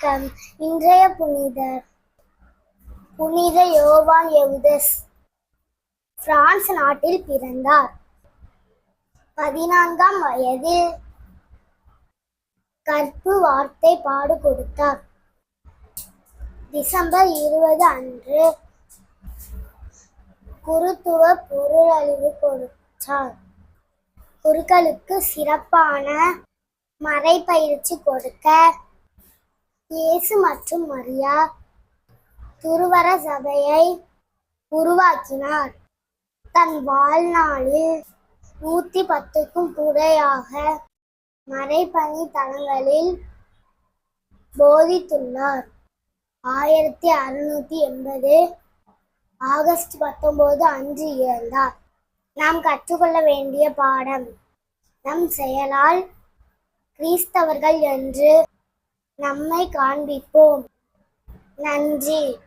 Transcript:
வணக்கம். இன்றைய புனிதர் புனித யோவான் எவுதஸ் பிரான்ஸ் நாட்டில் பிறந்தார். பதினான்காம் வயதில் கற்பு வார்த்தை பாடு கொடுத்தார். டிசம்பர் இருபது அன்று குருத்துவ பொருளழிவு கொடுத்தார். குருக்களுக்கு சிறப்பான மறைப்பயிற்சி கொடுக்க இயேசு மற்றும் மரியா துருவர சபையை உருவாக்கினார். தன் வாழ்நாளில் நூத்தி பத்துக்கும் குறையாக மறைப்பணி தலங்களில் போதித்துள்ளார். ஆயிரத்தி அறுநூத்தி எண்பது ஆகஸ்ட் பத்தொன்பது அன்று இறந்தார் நாம் கற்றுக்கொள்ள வேண்டிய பாடம் நம் செயலால் கிறிஸ்தவர்கள் என்று நம்மை காண்பிப்போம். நன்றி.